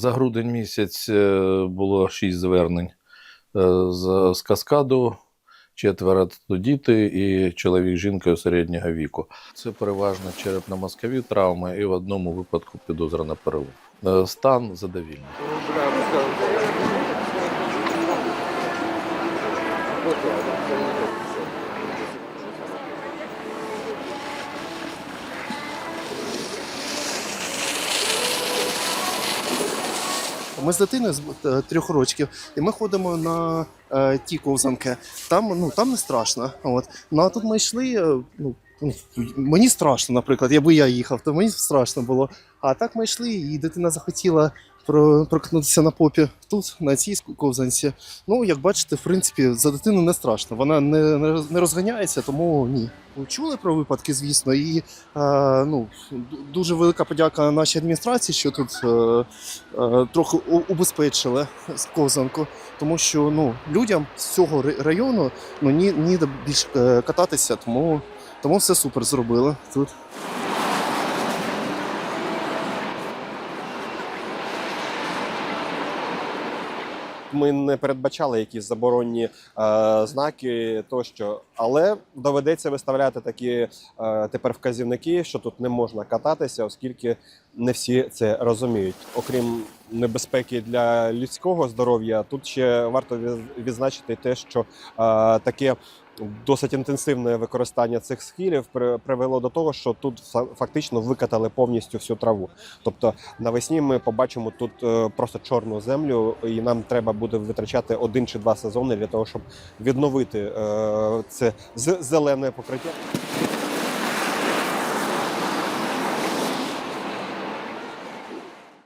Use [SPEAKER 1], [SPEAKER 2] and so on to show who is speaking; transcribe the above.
[SPEAKER 1] За грудень місяць е, було шість звернень е, з, каскаду, четверо діти і чоловік з жінкою середнього віку. Це переважно черепно-мозкові травми і в одному випадку підозра на перелом. Е, Стан задовільний.
[SPEAKER 2] Ми з дитиною з е, трьох років, і ми ходимо на е, ті ковзанки. Там ну там не страшно. От ну а тут ми йшли. е, Ну ну, мені страшно, наприклад, якби я їхав, то мені страшно було. А так ми йшли, і дитина захотіла про- прокнутися на попі тут, на цій ковзанці. Ну, як бачите, в принципі, за дитину не страшно. Вона не, не роз- не розганяється, тому ні. Чули про випадки, звісно, і е, ну, дуже велика подяка нашій адміністрації, що тут е, е, трохи убезпечили ковзанку, тому що ну, людям з цього району ну, ні, ніде більше е, кататися, тому, тому все супер зробили тут.
[SPEAKER 3] Ми не передбачали якісь заборонні е, знаки тощо, але доведеться виставляти такі е, тепер вказівники, що тут не можна кататися, оскільки не всі це розуміють. Окрім небезпеки для людського здоров'я, тут ще варто відзначити те, що е, таке. Досить інтенсивне використання цих схилів привело до того, що тут фактично викатали повністю всю траву. Тобто навесні ми побачимо тут е, просто чорну землю, і нам треба буде витрачати один чи два сезони для того, щоб відновити е, це зелене покриття.